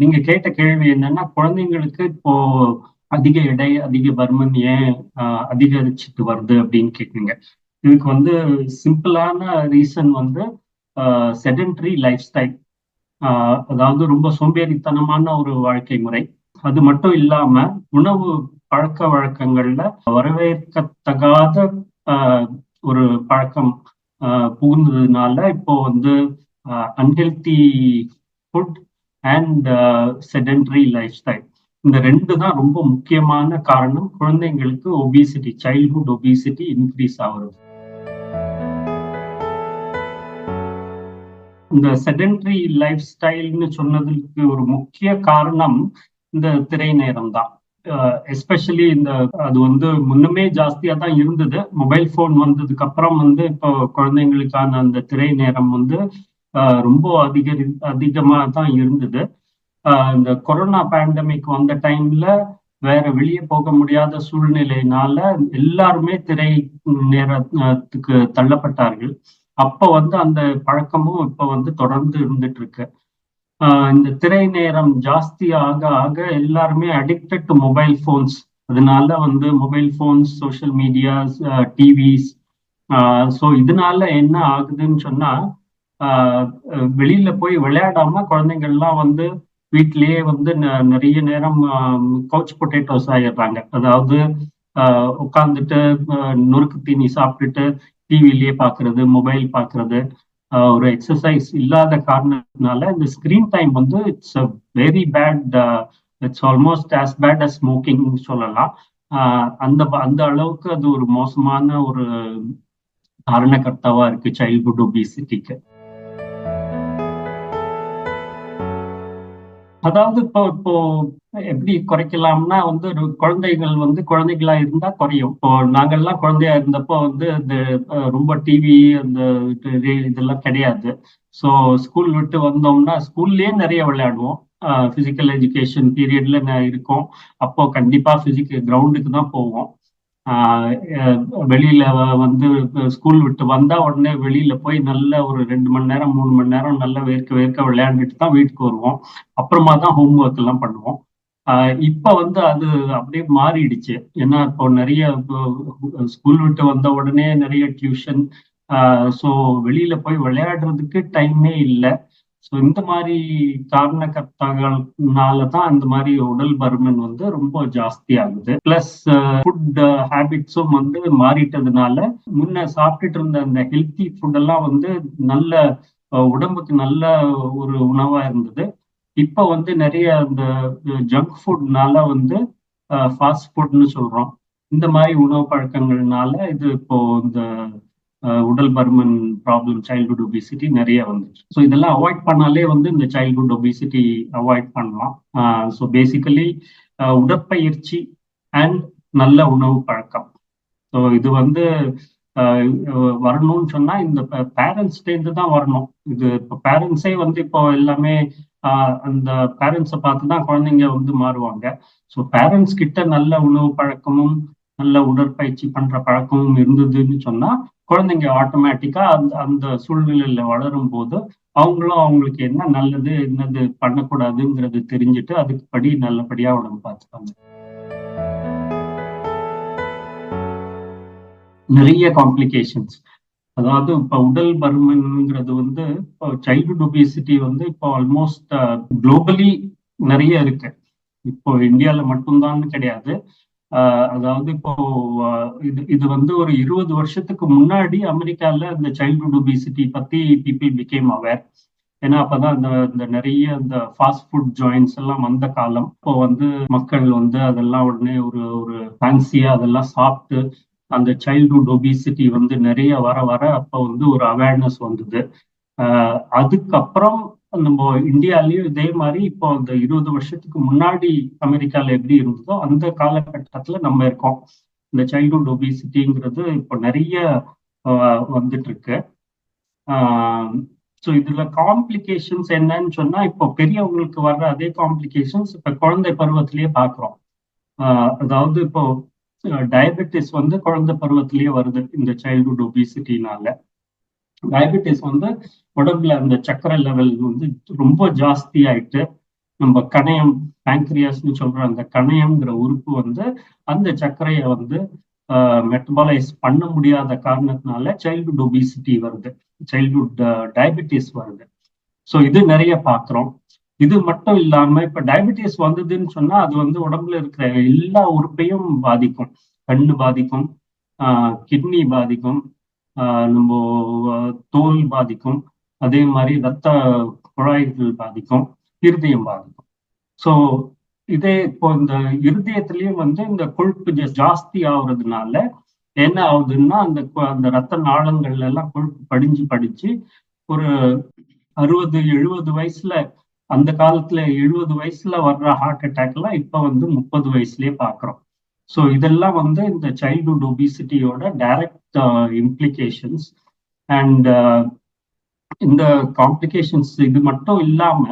நீங்க கேட்ட கேள்வி என்னன்னா குழந்தைங்களுக்கு இப்போ அதிக எடை அதிக பர்மன் ஏன் அதிகரிச்சுட்டு வருது அப்படின்னு கேக்குறீங்க. இதுக்கு வந்து சிம்பிளான ரீசன் வந்து செடன்ட்ரி லைஃப் ஸ்டைல். அதாவது ரொம்ப சோம்பேறித்தனமான ஒரு வாழ்க்கை முறை. அது மட்டும் இல்லாம உணவு பழக்க வழக்கங்கள்ல வரவேற்கத்தகாத ஒரு பழக்கம் புகுந்ததுனால இப்போ வந்து unhealthy food and sedentary lifestyle இந்த ரெண்டு தான் ரொம்ப முக்கியமான காரணம். குழந்தைங்களுக்கு ஒபிசிட்டி சைல்ட்ஹுட் ஒபிசிட்டி இன்க்ரீஸ் ஆகுறது. இந்த செடன்டரி லைஃப் ஸ்டைல்னு சொன்னதுக்கு ஒரு முக்கிய காரணம் இந்த திரை நேரம் தான். எஸ்பெஷலி இந்த அது வந்து முன்னமே ஜாஸ்தியா தான் இருந்தது. மொபைல் போன் வந்ததுக்கு அப்புறம் வந்து இப்போ குழந்தைங்களுக்கான அந்த திரை நேரம் வந்து ரொம்ப அதிகரி அதிகமா தான் இருந்தது இந்த கொரோனா பேண்டமிக் வந்த டைம்ல வேற வெளியே போக முடியாத சூழ்நிலையினால எல்லாருமே திரை நேரத்துக்கு தள்ளப்பட்டார்கள். அப்ப வந்து அந்த பழக்கமும் இப்ப வந்து தொடர்ந்து இருந்துட்டு இருக்கு இந்த திரை நேரம் ஜாஸ்தி ஆக ஆக எல்லாருமே அடிக்டட் டு மொபைல் ஃபோன்ஸ் அதனால வந்து mobile phones social medias TVs so இதனால என்ன ஆகுதுன்னு சொன்னா வெளியில போய் விளையாடாம குழந்தைங்கள்லாம் வந்து வீட்லயே வந்து நிறைய நேரம் கவுச் பொட்டேட்டோஸ் ஆயிடுறாங்க. அதாவது உட்காந்துட்டு நொறுக்கு தீனி சாப்பிட்டுட்டு டிவிலேயே பாக்குறது மொபைல் பாக்குறது ஒரு எக்ஸசைஸ் இல்லாத காரணத்தினால இந்த ஸ்கிரீன் டைம் வந்து it's a very bad it's almost as bad as smoking சொல்லலாம். அந்த அந்த அளவுக்கு அது ஒரு மோசமான ஒரு காரணக்கர்த்தாவா இருக்கு சைல்ட்ஹுட் ஒபிசிட்டிக்கு அதாவது இப்போ இப்போ எப்படி குறைக்கலாம்னா வந்து குழந்தைகள் வந்து குழந்தைகளா இருந்தா குறையும். இப்போ நாங்கள்லாம் குழந்தையா இருந்தப்போ வந்து இந்த ரொம்ப டிவி அந்த இதெல்லாம் கிடையாது. ஸோ ஸ்கூல் விட்டு வந்தோம்னா ஸ்கூல்லயே நிறைய விளையாடுவோம். பிசிக்கல் எஜுகேஷன் பீரியட்ல இருக்கும். அப்போ கண்டிப்பா பிசிக்கல் கிரவுண்டுக்கு தான் போவோம். வெளியில வந்து ஸ்கூல் விட்டு வந்தா உடனே வெளியில போய் நல்ல ஒரு ரெண்டு மணி நேரம் மூணு மணி நேரம் நல்லா வேர்க்க வேர்க்க விளையாண்டுட்டு தான் வீட்டுக்கு வருவோம். அப்புறமா தான் ஹோம் ஒர்க் எல்லாம் பண்ணுவோம். இப்ப வந்து அது அப்படியே மாறிடுச்சு. ஏன்னா இப்போ நிறைய ஸ்கூல் விட்டு வந்த உடனே நிறைய டியூஷன் ஸோ வெளியில போய் விளையாடுறதுக்கு டைமே இல்லை. ஸோ இந்த மாதிரி காரணக்கர்த்தாக்கள்னால தான் அந்த மாதிரி உடல் பருமன் வந்து ரொம்ப ஜாஸ்தி ஆகுது பிளஸ் ஃபுட் ஹேபிட்ஸும் வந்து மாறிட்டதுனால முன்ன சாப்பிட்டுட்டு இருந்த அந்த ஹெல்த்தி ஃபுட் எல்லாம் வந்து நல்ல உடம்புக்கு நல்ல ஒரு உணவா இருந்தது. இப்போ வந்து நிறைய அந்த ஜங்க் ஃபுட்னால வந்து ஃபாஸ்ட் ஃபுட்னு சொல்றோம். இந்த மாதிரி உணவு பழக்கங்கள்னால இது இப்போ இந்த உடல் பருமன் ப்ராப்ளம் சைல்ட்ஹுட் ஒபிசிட்டி நிறைய வந்துச்சு. ஸோ இதெல்லாம் அவாய்ட் பண்ணாலே வந்து இந்த சைல்ட்ஹுட் ஒபிசிட்டி அவாய்ட் பண்ணலாம். ஸோ பேசிக்கலி உடற்பயிற்சி அண்ட் நல்ல உணவு பழக்கம். ஸோ இது வந்து வரணும்னு சொன்னா இந்த பேரண்ட்ஸ்டேந்து தான் வரணும். இது இப்போ பேரண்ட்ஸே வந்து இப்போ எல்லாமே அந்த பேரண்ட்ஸை பார்த்து தான் குழந்தைங்க வந்து மாறுவாங்க. ஸோ பேரண்ட்ஸ் கிட்ட நல்ல உணவு பழக்கமும் நல்ல உடற்பயிற்சி பண்ற பழக்கமும் இருந்ததுன்னு சொன்னா குழந்தைங்க ஆட்டோமேட்டிக்கா அந்த அந்த சூழ்நிலையில வளரும் போது அவங்களும் அவங்களுக்கு என்ன நல்லது என்னது பண்ணக்கூடாதுங்கிறது தெரிஞ்சுட்டு அதுக்கு படி நல்லபடியா உடம்பு பார்த்துப்பாங்க. நிறைய காம்ப்ளிகேஷன்ஸ் அதாவது இப்ப உடல் பருமன்ங்கிறது வந்து இப்போ சைல்டுஹுட் ஒபிசிட்டி வந்து இப்போ ஆல்மோஸ்ட் குளோபலி நிறைய இருக்கு. இப்போ இந்தியாவில் மட்டும்தான் கிடையாது. அதாவது இப்போ இது இது வந்து ஒரு இருபது வருஷத்துக்கு முன்னாடி அமெரிக்கால இந்த சைல்ட்ஹுட் ஒபிசிட்டி பத்தி பீப்புள் பிகேம் அவேர் ஏன்னா அப்பதான் அந்த இந்த நிறைய இந்த ஃபாஸ்ட் ஃபுட் ஜாயின்ஸ் எல்லாம் வந்த காலம். இப்போ வந்து மக்கள் வந்து அதெல்லாம் உடனே ஒரு ஒரு ஃபேன்சியா அதெல்லாம் சாப்பிட்டு அந்த சைல்ட்ஹுட் ஒபிசிட்டி வந்து நிறைய வர வர அப்போ வந்து ஒரு அவேர்னஸ் வந்தது. அதுக்கப்புறம் நம்ம இந்தியாலயும் இதே மாதிரி இப்போ அந்த இருபது வருஷத்துக்கு முன்னாடி அமெரிக்கால எப்படி இருந்ததோ அந்த காலகட்டத்துல நம்ம இருக்கோம். இந்த சைல்ட்ஹுட் ஒபிசிட்டிங்கிறது இப்போ நிறைய வந்துட்டு இருக்கு ஸோ இதுல காம்ப்ளிகேஷன்ஸ் என்னன்னு சொன்னா இப்போ பெரியவங்களுக்கு வர்ற அதே காம்ப்ளிகேஷன்ஸ் இப்ப குழந்தை பருவத்திலேயே பாக்குறோம். அதாவது இப்போ டயபெட்டிஸ் வந்து குழந்தை பருவத்திலேயே வருது இந்த சைல்ட்ஹுட் ஒபிசிட்டினால டயபெட்டிஸ் வந்து உடம்புல அந்த சர்க்கரை லெவல் வந்து ரொம்ப ஜாஸ்தி ஆயிட்டு நம்ம கணையம் பேங்க்ரியாஸ்னு சொல்ற அந்த கணையம்ங்கிற உறுப்பு வந்து அந்த சர்க்கரையை வந்து மெட்டபாலைஸ் பண்ண முடியாத காரணத்தினால சைல்டுஹுட் ஒபிசிட்டி வருது. சைல்டுஹுட் டயபெட்டிஸ் வருது. ஸோ இது நிறைய பார்க்குறோம் இது மட்டும் இல்லாம இப்ப டயபெட்டிஸ் வந்ததுன்னு சொன்னா அது வந்து உடம்புல இருக்கிற எல்லா உறுப்பையும் பாதிக்கும். கண்ணு பாதிக்கும் கிட்னி பாதிக்கும் நம்ம தோல் பாதிக்கும். அதே மாதிரி ரத்த குழாய்கள் பாதிக்கும் இருதயம் பாதிக்கும். ஸோ இதே இப்போ இந்த இருதயத்திலயும் வந்து இந்த கொழுப்பு ஜாஸ்தி ஆகுறதுனால என்ன ஆகுதுன்னா அந்த அந்த ரத்த நாளங்கள்ல எல்லாம் கொழுப்பு படிஞ்சு படிச்சு ஒரு அறுபது எழுபது வயசுல அந்த காலத்துல எழுபது வயசுல வர்ற ஹார்ட் அட்டாக் எல்லாம் இப்ப வந்து முப்பது வயசுலயே பாக்குறோம். ஸோ இதெல்லாம் வந்து இந்த சைல்ட்ஹுட் ஒபிசிட்டியோட டைரக்ட் இம்ப்ளிகேஷன்ஸ் அண்ட் இந்த காம்ப்ளிகேஷன்ஸ் இது மட்டும் இல்லாம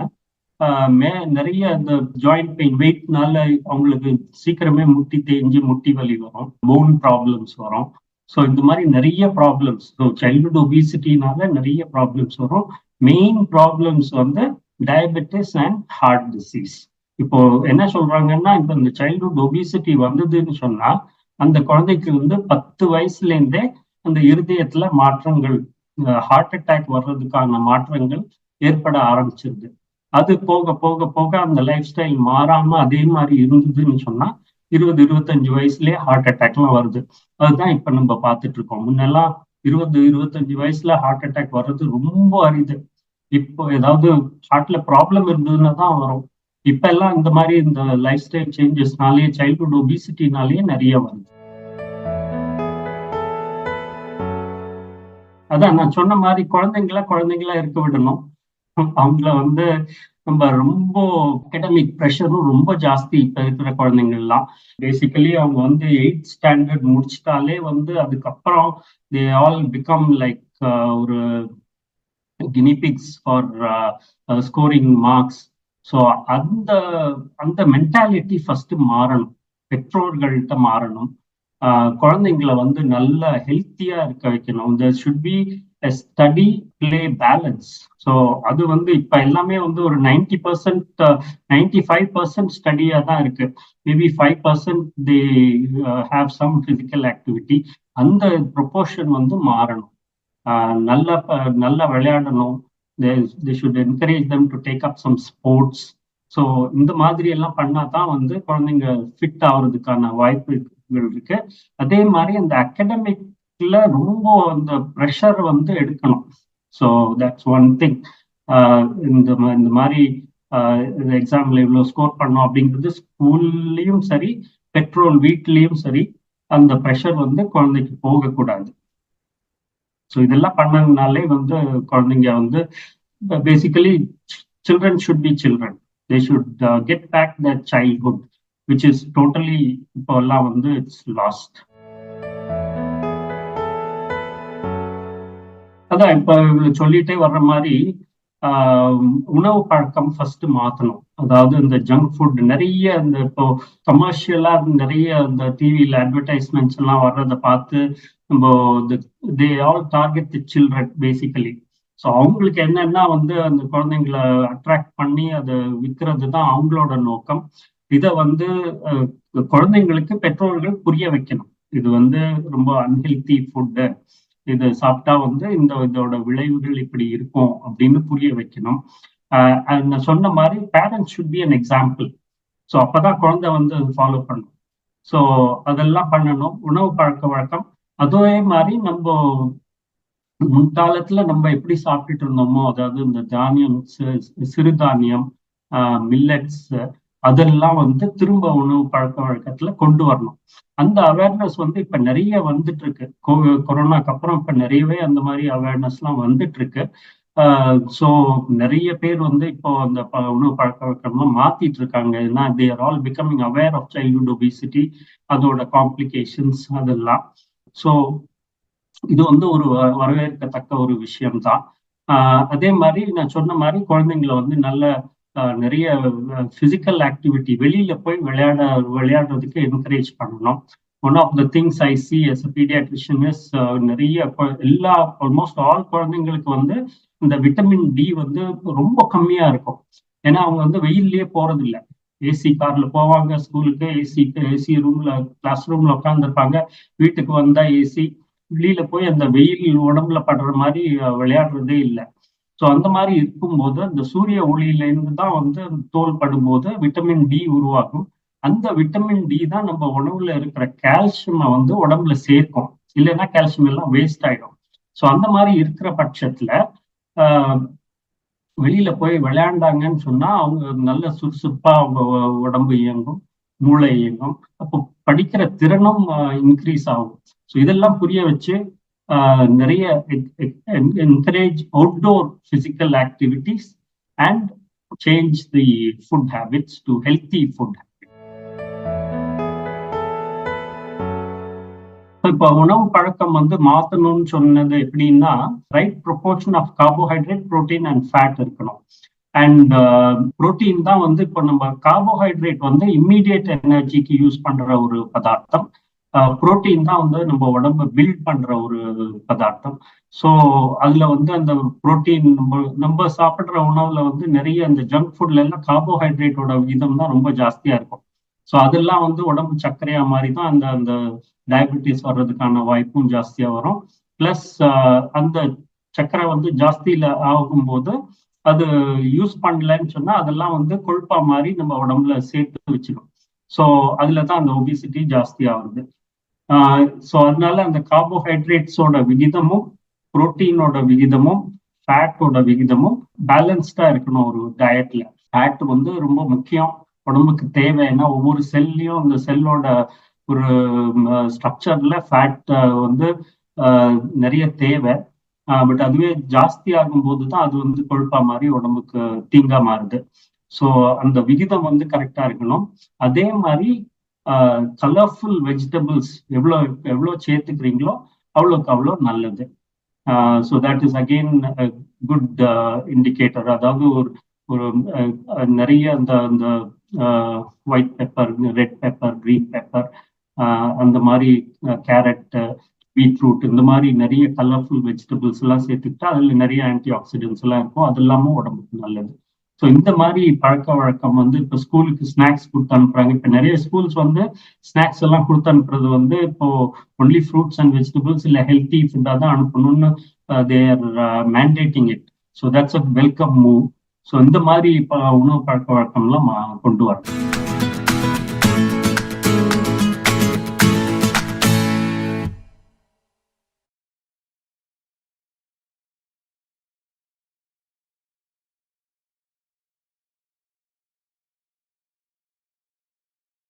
uh, மே நிறைய இந்த ஜாயிண்ட் பெயின் வெயிட்னால அவங்களுக்கு சீக்கிரமே முட்டி தேஞ்சு முட்டி வலி வரும் போன் ப்ராப்ளம்ஸ் வரும். ஸோ இந்த மாதிரி நிறைய ப்ராப்ளம்ஸ் ஸோ சைல்டுஹுட் ஒபிசிட்டினால நிறைய ப்ராப்ளம்ஸ் வரும். மெயின் ப்ராப்ளம்ஸ் வந்து டயபெட்டிஸ் அண்ட் ஹார்ட் டிசீஸ் இப்போ என்ன சொல்றாங்கன்னா இப்போ இந்த சைல்ட்ஹுட் ஒபிசிட்டி வந்ததுன்னு சொன்னா அந்த குழந்தைக்கு வந்து பத்து வயசுல இருந்தே அந்த இருதயத்துல மாற்றங்கள் ஹார்ட் அட்டாக் வர்றதுக்கான மாற்றங்கள் ஏற்பட ஆரம்பிச்சிருது. அது போக போக போக அந்த லைஃப் ஸ்டைல் மாறாம அதே மாதிரி இருந்ததுன்னு சொன்னா இருபது இருபத்தஞ்சு வயசுலயே ஹார்ட் அட்டாக்லாம் வருது. அதுதான் இப்ப நம்ம பார்த்துட்டு இருக்கோம் முன்னெல்லாம் இருபது இருபத்தஞ்சு வயசுல ஹார்ட் அட்டாக் வர்றது ரொம்ப அரிது. இப்போ ஏதாவது ஹார்ட்ல ப்ராப்ளம் இருந்ததுன்னா தான் வரும். இப்ப எல்லாம் இந்த மாதிரி இந்த லைஃப் ஸ்டைல் சேஞ்சஸ்னாலேயே சைல்ட்ஹுட் ஒபிசிட்டினாலேயே நிறைய வருது. அதான் நான் சொன்ன மாதிரி குழந்தைங்கள குழந்தைங்களா இருக்க விடணும். அவங்கள வந்து நம்ம ரொம்ப அகடமிக் ப்ரெஷரும் ரொம்ப ஜாஸ்தி இப்ப இருக்கிற குழந்தைங்கள்லாம். பேசிக்கலி அவங்க வந்து எயிட் ஸ்டாண்டர்ட் முடிச்சிட்டாலே வந்து அதுக்கப்புறம் தே ஆல் பிகம் லைக் ஒரு guinea pigs for scoring marks so அந்த அந்த மென்டாலிட்டி ஃபர்ஸ்ட் மாறணும். பெற்றோர்கள்ட்ட மாறணும். குழந்தைங்களை வந்து நல்ல ஹெல்த்தியா இருக்க வைக்கணும். இந்த should be study play balance so அது வந்து இப்போ எல்லாமே வந்து ஒரு ninety percent ninety five percent ஸ்டடியா தான் இருக்கு. Maybe five percent they have some physical activity அந்த ப்ரொப்போர்ஷன் வந்து மாறணும். நல்ல நல்ல விளையாடணும். They should encourage them to take up some sports so இந்த மாதிரி எல்லாம் பண்ணா தான் வந்து குழந்தைங்க ஃபிட் ஆகுறதுக்கான வாய்ப்புகள் இருக்கு. அதே மாதிரி அந்த அகடமிக்ல ரொம்ப அந்த ப்ரெஷர் வந்து எடுக்கணும். ஸோ தட்ஸ் ஒன் திங் இந்த இந்த மாதிரி எக்ஸாம்ல இவ்வளோ ஸ்கோர் பண்ணோம் அப்படிங்கிறது ஸ்கூல்லையும் சரி பெட்ரோல் வீட்லேயும் சரி அந்த ப்ரெஷர் வந்து குழந்தைக்கு போகக்கூடாது. ஸோ இதெல்லாம் பண்ணதுனாலே வந்து குழந்தைங்க வந்து basically children should be children they should get back the childhood which is totally இப்போ எல்லாம் வந்து இட்ஸ் லாஸ்ட் அதான் இப்ப சொல்லிட்டே வர்ற மாதிரி உணவு பழக்கம் ஃபர்ஸ்ட் மாத்தணும். அதாவது இந்த ஜங்க் ஃபுட் நிறைய இந்த இப்போ கமர்ஷியலா நிறைய இந்த டிவியில அட்வர்டைஸ்மெண்ட்ஸ் எல்லாம் வர்றதை பார்த்து நம்ம they all target the children basically so அவங்களுக்கு என்னன்னா வந்து அந்த குழந்தைங்களை அட்ராக்ட் பண்ணி அதை விற்கிறது தான் அவங்களோட நோக்கம். இதை வந்து குழந்தைங்களுக்கு பெற்றோர்கள் புரிய வைக்கணும். இது வந்து ரொம்ப அன்ஹெல்தி ஃபுட்டு இது சாப்பிட்டா வந்து இந்த இதோட விளைவுகள் இப்படி இருக்கும் அப்படின்னு புரிய வைக்கணும். நான் சொன்ன மாதிரி parents should be an example so அப்பதான் குழந்தை வந்து ஃபாலோ பண்ணும். ஸோ அதெல்லாம் பண்ணணும். உணவு பழக்க வழக்கம். அதே மாதிரி நம்ம முன்காலத்துல நம்ம எப்படி சாப்பிட்டுட்டு இருந்தோமோ அதாவது இந்த தானியம் சிறுதானியம் மில்லட்ஸ் அதெல்லாம் வந்து திரும்ப உணவு பழக்க வழக்கத்துல கொண்டு வரணும். அந்த அவேர்னஸ் வந்து இப்ப நிறைய வந்துட்டு இருக்கு கொரோனாக்கு அப்புறம் இப்ப நிறையவே அந்த மாதிரி அவேர்னஸ் எல்லாம் வந்துட்டு இருக்கு ஸோ நிறைய பேர் வந்து இப்போ அந்த உணவு பழக்க வழக்கம்லாம் மாத்திட்டு இருக்காங்க ஏன்னா they are all becoming aware of childhood obesity அதோட காம்ப்ளிகேஷன்ஸ் அதெல்லாம். ஸோ இது வந்து ஒரு வரவேற்கத்தக்க ஒரு விஷயம்தான். அதே மாதிரி நான் சொன்ன மாதிரி குழந்தைங்களை வந்து நல்ல நிறைய பிசிக்கல் ஆக்டிவிட்டி வெளியில போய் விளையாட விளையாடுறதுக்கு என்கரேஜ் பண்ணணும். One of the things I see as pediatrician is நிறைய எல்லா ஆல்மோஸ்ட் ஆல் குழந்தைங்களுக்கு வந்து இந்த விட்டமின் டி வந்து ரொம்ப கம்மியா இருக்கும். ஏன்னா அவங்க வந்து வெயில்லயே போறது இல்லை ஏசி கார்ல போவாங்க ஸ்கூலுக்கு ஏசி ஏசி ரூம்ல கிளாஸ் ரூம்ல உட்காந்துருப்பாங்க வீட்டுக்கு வந்தா ஏசி வெளியில போய் அந்த வெயில் உடம்புல படுற மாதிரி விளையாடுறதே இல்லை. ஸோ அந்த மாதிரி இருக்கும்போது அந்த சூரிய ஒளியில இருந்து தான் வந்து தோல் படும்போது விட்டமின் டி உருவாகும். அந்த விட்டமின் டி தான் நம்ம உணவுல இருக்கிற கால்சியமை வந்து உடம்புல சேர்க்கும். இல்லைன்னா கால்சியம் எல்லாம் வேஸ்ட் ஆயிடும். ஸோ அந்த மாதிரி இருக்கிற பட்சத்துல வெளியில போய் விளையாண்டாங்கன்னு சொன்னா அவங்க நல்ல சுறுசுறுப்பா அவங்க உடம்பு இயங்கும் மூளை இயங்கும். அப்போ படிக்கிற திறனும் இன்க்ரீஸ் ஆகும். ஸோ இதெல்லாம் புரிய வச்சு நிறைய encourage outdoor physical activities and change the food habits to healthy food இப்போ உணவு பழக்கம் வந்து மாத்தணும்னு சொன்னது எப்படின்னா right proportion of carbohydrate protein and fat இருக்கணும். அண்ட் ப்ரோட்டீன் தான் வந்து இப்போ நம்ம கார்போஹைட்ரேட் வந்து இம்மீடியட் எனர்ஜிக்கு யூஸ் பண்ற ஒரு பதார்த்தம். புரோட்டீன் தான் வந்து நம்ம உடம்ப பில்ட் பண்ற ஒரு பதார்த்தம். ஸோ அதுல வந்து அந்த புரோட்டீன் நம்ம நம்ம சாப்பிட்ற உணவுல வந்து நிறைய அந்த ஜங்க் ஃபுட்ல எல்லாம் கார்போஹைட்ரேட்டோட விகிதம் தான் ரொம்ப ஜாஸ்தியா இருக்கும். ஸோ அதெல்லாம் வந்து உடம்பு சர்க்கரையா மாதிரி தான் அந்த அந்த டயபெட்டிஸ் வர்றதுக்கான வாய்ப்பும் ஜாஸ்தியா வரும். பிளஸ் அந்த சர்க்கரை வந்து ஜாஸ்தியில ஆகும்போது அது யூஸ் பண்ணலன்னு சொன்னா அதெல்லாம் வந்து கொழுப்பா மாதிரி நம்ம உடம்புல சேர்த்து வச்சிடும் ஸோ அதுல தான் அந்த ஒபிசிட்டி ஜாஸ்தி ஆகுது ஸோ அதனால அந்த கார்போஹைட்ரேட்ஸோட விகிதமும் புரோட்டீனோட விகிதமும் ஃபேட்டோட விகிதமும் பேலன்ஸ்டா இருக்கணும் ஒரு டயட்ல ஃபேட் வந்து ரொம்ப முக்கியம். உடம்புக்கு தேவை. ஏன்னா ஒவ்வொரு செல்லையும் அந்த செல்லோட ஒரு ஸ்ட்ரக்சர்ல ஃபேட் வந்து நிறைய தேவை. பட் அதுவே ஜாஸ்தி ஆகும்போது தான் அது வந்து கொழுப்பா மாதிரி உடம்புக்கு தீங்கா மாறுது. ஸோ அந்த விகிதம் வந்து கரெக்டா இருக்கணும். அதே மாதிரி கலர்ஃபுல் வெஜிடபிள்ஸ் எவ்வளோ எவ்வளோ சேர்த்துக்கிறீங்களோ அவ்வளோக்கு அவ்வளோ நல்லது. So that is again good indicator அதாவது ஒரு ஒரு நிறைய அந்த அந்த white pepper red pepper green pepper அந்த மாதிரி கேரட் பீட்ரூட் இந்த மாதிரி நிறைய கலர்ஃபுல் வெஜிடபிள்ஸ் எல்லாம் சேர்த்துக்கிட்டா அதில் நிறைய ஆன்டி ஆக்சிடென்ட்ஸ் எல்லாம் இருக்கும். அது இல்லாமல் உடம்புக்கு நல்லது. ஸோ இந்த மாதிரி பழக்க வழக்கம் வந்து இப்போ ஸ்கூலுக்கு ஸ்நாக்ஸ் கொடுத்து அனுப்புறாங்க. இப்போ நிறைய ஸ்கூல்ஸ் வந்து ஸ்நாக்ஸ் எல்லாம் கொடுத்து அனுப்புறது வந்து இப்போ ஒன்லி ஃப்ரூட்ஸ் அண்ட் வெஜிடபிள்ஸ் இல்லை ஹெல்த்தி ஃபுட்டாக தான் அனுப்பணும்னு they're mandating it so that's a welcome move so இந்த மாதிரி இப்போ உணவு பழக்க வழக்கம்லாம் uh, கொண்டு வரணும்.